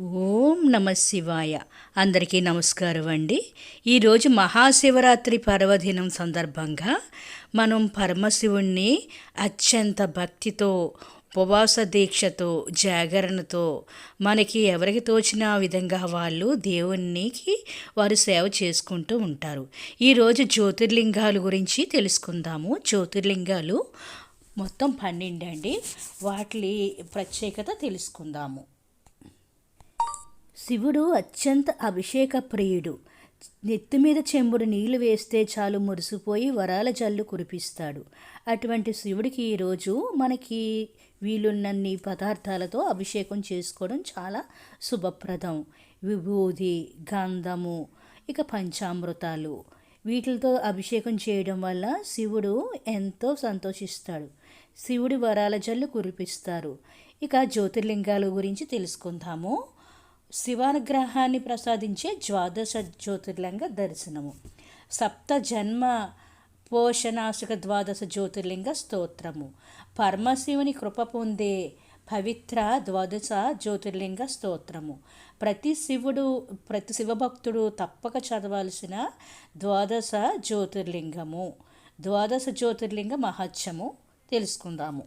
ఓం నమ శివాయ. అందరికీ నమస్కారం అండి. ఈరోజు మహాశివరాత్రి పర్వదినం సందర్భంగా మనం పరమశివుణ్ణి అత్యంత భక్తితో ఉపవాస దీక్షతో జాగరణతో మనకి ఎవరికి తోచిన విధంగా వాళ్ళు దేవునికి వారు సేవ చేసుకుంటూ ఉంటారు. ఈరోజు జ్యోతిర్లింగాల గురించి తెలుసుకుందాము. జ్యోతిర్లింగాలు మొత్తం పన్నెండు అండి. వాటి ప్రత్యేకత తెలుసుకుందాము. శివుడు అత్యంత అభిషేక ప్రియుడు. నెత్తి మీద చెంబుడు నీళ్ళు వేస్తే చాలు మురిసిపోయి వరాల జల్లు కురిపిస్తాడు. అటువంటి శివుడికి ఈరోజు మనకి వీలున్నన్ని పదార్థాలతో అభిషేకం చేసుకోవడం చాలా శుభప్రదం. విభూది గంధము ఇక పంచామృతాలు. వీటితో అభిషేకం చేయడం వల్ల శివుడు ఎంతో సంతోషిస్తాడు. శివుడి వరాల జల్లు కురిపిస్తారు. ఇక జ్యోతిర్లింగాల గురించి తెలుసుకుందాము. శివానుగ్రహాన్ని ప్రసాదించే ద్వాదశ జ్యోతిర్లింగ దర్శనము. సప్త జన్మ పోషణాశక ద్వాదశ జ్యోతిర్లింగ స్తోత్రము. పరమశివుని కృప పొందే పవిత్ర ద్వాదశ జ్యోతిర్లింగ స్తోత్రము. ప్రతి శివుడు ప్రతి శివభక్తుడు తప్పక చదవాల్సిన ద్వాదశ జ్యోతిర్లింగము. ద్వాదశ జ్యోతిర్లింగ మహత్యము తెలుసుకుందాము.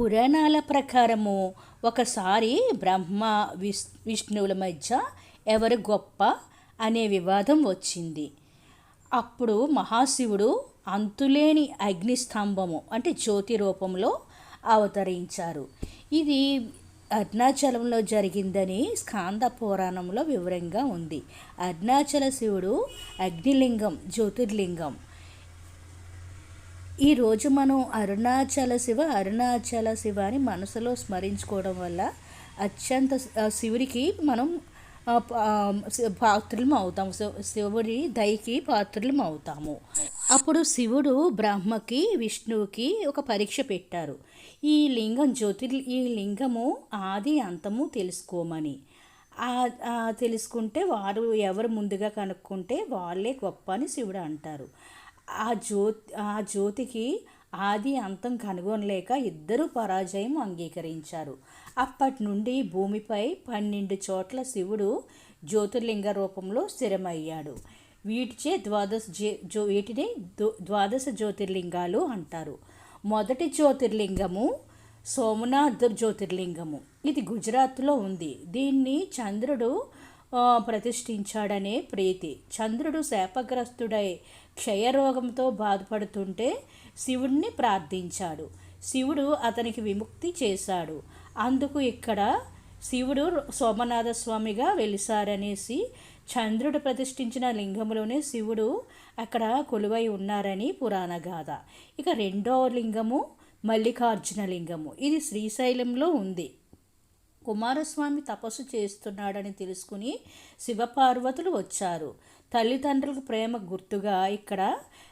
పురాణాల ప్రకారము ఒకసారి బ్రహ్మ విష్ విష్ణువుల మధ్య ఎవరు గొప్ప అనే వివాదం వచ్చింది. అప్పుడు మహాశివుడు అంతులేని అగ్నిస్తంభము అంటే జ్యోతి రూపంలో అవతరించారు. ఇది అరుణాచలంలో జరిగిందని స్కాంద పురాణంలో వివరంగా ఉంది. అరుణాచల శివుడు అగ్నిలింగం జ్యోతిర్లింగం ఈరోజు మనం అరుణాచల శివ అరుణాచల శివ అని మనసులో స్మరించుకోవడం వల్ల అత్యంత శివుడికి మనం పాత్రలం అవుతాము. శివుడి దయకి పాత్రలం అవుతాము. అప్పుడు శివుడు బ్రహ్మకి విష్ణువుకి ఒక పరీక్ష పెట్టారు. ఈ లింగం జ్యోతిర్ ఈ లింగము ఆది అంతము తెలుసుకోమని. తెలుసుకుంటే వారు ఎవరు ముందుగా కనుక్కుంటే వాళ్ళే గొప్ప అని శివుడు అంటారు. ఆ జ్యోతి ఆ జ్యోతికి ఆది అంతం కనుగొనలేక ఇద్దరు పరాజయం అంగీకరించారు. అప్పటి నుండి భూమిపై పన్నెండు చోట్ల శివుడు జ్యోతిర్లింగ రూపంలో స్థిరమయ్యాడు. వీటిచే ద్వాదశ జో వీటిని ద్వాదశ జ్యోతిర్లింగాలు అంటారు. మొదటి జ్యోతిర్లింగము సోమనాథ్ జ్యోతిర్లింగము. ఇది గుజరాత్లో ఉంది. దీన్ని చంద్రుడు ప్రతిష్ఠించాడనే ప్రీతి. చంద్రుడు శాపగ్రస్తుడై క్షయరోగంతో బాధపడుతుంటే శివుణ్ణి ప్రార్థించాడు. శివుడు అతనికి విముక్తి చేశాడు. అందుకు ఇక్కడ శివుడు సోమనాథ స్వామిగా వెలిసారనేసి చంద్రుడు ప్రతిష్ఠించిన లింగంలోనే శివుడు అక్కడ కొలువై ఉన్నారని పురాణ గాథ. ఇక రెండో లింగము మల్లికార్జున లింగము. ఇది శ్రీశైలంలో ఉంది. కుమారస్వామి తపస్సు చేస్తున్నాడని తెలుసుకుని శివపార్వతులు వచ్చారు. తల్లిదండ్రులకు ప్రేమ గుర్తుగా ఇక్కడ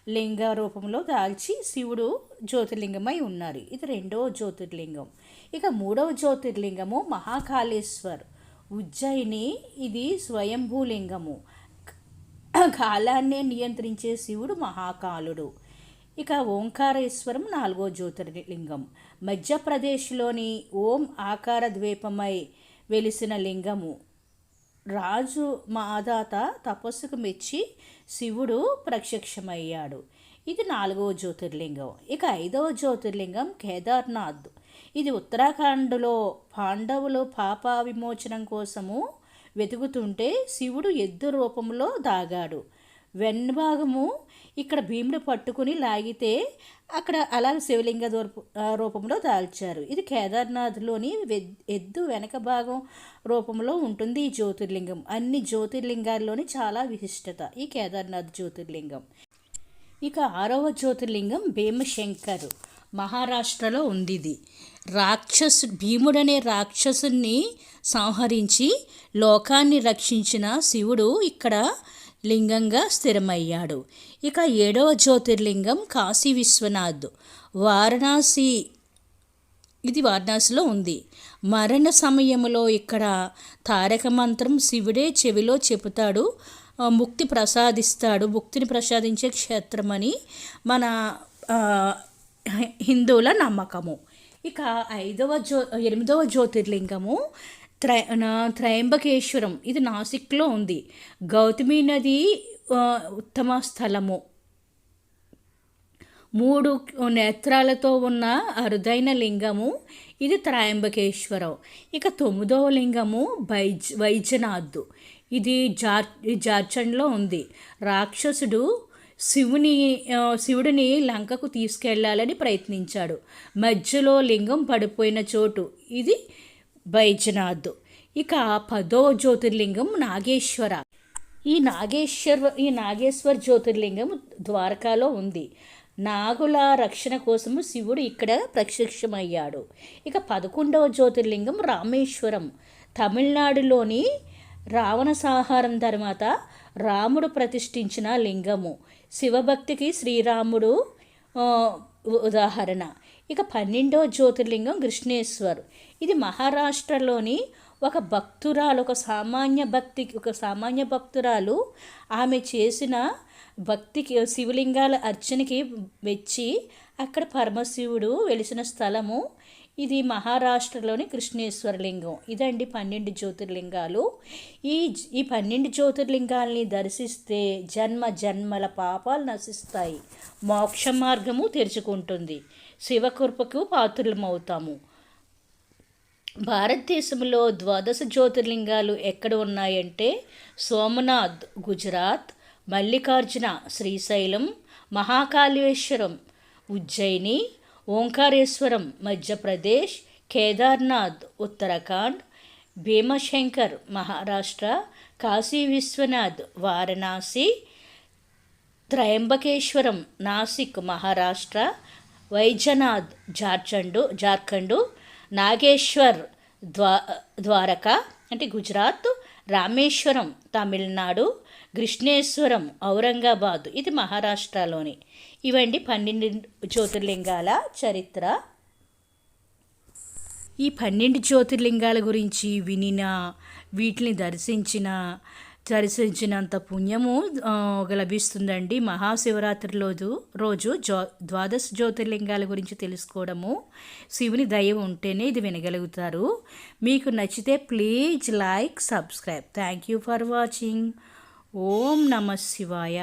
లింగ రూపంలో దాల్చి శివుడు జ్యోతిర్లింగమై ఉన్నారు. ఇది రెండవ జ్యోతిర్లింగం. ఇక మూడవ జ్యోతిర్లింగము మహాకాళేశ్వర్. ఉజ్జయిని ఇది స్వయంభూలింగము. కాలాన్నే నియంత్రించే శివుడు మహాకాలుడు. ఇక ఓంకారేశ్వరం నాలుగో జ్యోతిర్లింగం. మధ్యప్రదేశ్లోని ఓం ఆకార ద్వీపమై వెలిసిన లింగము. రాజు మాదాత తపస్సుకు మెచ్చి శివుడు ప్రత్యక్షమయ్యాడు. ఇది నాలుగవ జ్యోతిర్లింగం. ఇక ఐదవ జ్యోతిర్లింగం కేదార్నాథ్. ఇది ఉత్తరాఖండ్లో పాండవులు పాప విమోచనం కోసము వెతుకుతుంటే శివుడు ఎద్దు రూపంలో దాగాడు. వెన్నుభాగము ఇక్కడ భీముడు పట్టుకుని లాగితే అక్కడ అలా శివలింగ రూపంలో దాల్చారు. ఇది కేదార్నాథ్లోని ఎద్దు వెనక భాగం రూపంలో ఉంటుంది ఈ జ్యోతిర్లింగం. అన్ని జ్యోతిర్లింగాల్లోని చాలా విశిష్టత ఈ కేదార్నాథ్ జ్యోతిర్లింగం. ఇక ఆరవ జ్యోతిర్లింగం భీమశంకర్ మహారాష్ట్రలో ఉంది ఇది రాక్షసు భీముడనే రాక్షసుని సంహరించి లోకాన్ని రక్షించిన శివుడు ఇక్కడ లింగంగా స్థిరమయ్యాడు. ఇక ఏడవ జ్యోతిర్లింగం కాశీ విశ్వనాథ్. వారణాసి ఇది వారణాసిలో ఉంది. మరణ సమయంలో ఇక్కడ తారక మంత్రం శివుడే చెవిలో చెబుతాడు. ముక్తి ప్రసాదిస్తాడు. ముక్తిని ప్రసాదించే క్షేత్రమని మన హిందువుల నమ్మకము. ఇక ఐదవ జ్యో ఎనిమిదవ జ్యోతిర్లింగము త్రై నా- త్రయంబకేశ్వరం ఇది నాసిక్లో ఉంది. గౌతమి నది ఉత్తమ స్థలము. మూడు నేత్రాలతో ఉన్న అరుదైన లింగము ఇది త్రయంబకేశ్వరం. ఇక తొమ్మిదవ లింగము వైజ్ వైద్యనాథ్ ఇది జార్ జార్ఖండ్లో ఉంది. రాక్షసుడు శివుని శివుడిని లంకకు తీసుకెళ్ళాలని ప్రయత్నించాడు. మధ్యలో లింగం పడిపోయిన చోటు. ఇది బైజనాథ్. ఇక పదో జ్యోతిర్లింగం నాగేశ్వర. ఈ నాగేశ్వర ఈ నాగేశ్వర్ జ్యోతిర్లింగం ద్వారకాలో ఉంది. నాగుల రక్షణ కోసము శివుడు ఇక్కడ ప్రత్యక్షమయ్యాడు. ఇక పదకొండవ జ్యోతిర్లింగం రామేశ్వరం. తమిళనాడులోని రావణ సాహారం తర్వాత రాముడు ప్రతిష్ఠించిన లింగము. శివభక్తికి శ్రీరాముడు ఉదాహరణ. ఇక పన్నెండో జ్యోతిర్లింగం కృష్ణేశ్వర్. ఇది మహారాష్ట్రలోని ఒక భక్తురాలు ఒక సామాన్య భక్తి ఒక సామాన్య భక్తురాలు ఆమె చేసిన భక్తికి శివలింగాల అర్చనకి వెచ్చి అక్కడ పరమశివుడు వెలిసిన స్థలము ఇది మహారాష్ట్రలోని కృష్ణేశ్వర లింగం ఇదండి పన్నెండు జ్యోతిర్లింగాలు. ఈ ఈ పన్నెండు జ్యోతిర్లింగాల్ని దర్శిస్తే జన్మ జన్మల పాపాలు నశిస్తాయి. మోక్ష మార్గము తెరుచుకుంటుంది. శివకృపకు పాత్రులమవుతాము. భారతదేశంలో ద్వాదశ జ్యోతిర్లింగాలు ఎక్కడ ఉన్నాయంటే సోమనాథ్ గుజరాత్ మల్లికార్జున శ్రీశైలం మహాకాళేశ్వరం ఉజ్జయిని ఓంకారేశ్వరం మధ్యప్రదేశ్ కేదార్నాథ్ ఉత్తరాఖండ్ భీమశంకర్ మహారాష్ట్ర కాశీ విశ్వనాథ్ వారణాసి త్రయంబకేశ్వరం నాసిక్ మహారాష్ట్ర వైద్యనాథ్ జార్ఖండ్ జార్ఖండ్ నాగేశ్వర్ ద్వా ద్వారక అంటే గుజరాత్ రామేశ్వరం తమిళనాడు కృష్ణేశ్వరం ఔరంగాబాద్ ఇది మహారాష్ట్రలోని. ఇవండి పన్నెండు జ్యోతిర్లింగాల చరిత్ర. ఈ పన్నెండు జ్యోతిర్లింగాల గురించి వినిన వీటిని దర్శించిన దర్శించినంత పుణ్యము లభిస్తుందండి మహాశివరాత్రి రోజు రోజు జ్యో ద్వాదశ జ్యోతిర్లింగాల గురించి తెలుసుకోవడము. శివుని దయ ఉంటేనే ఇది వినగలుగుతారు. మీకు నచ్చితే please like subscribe. Thank you for watching. ఓం నమ శివాయ.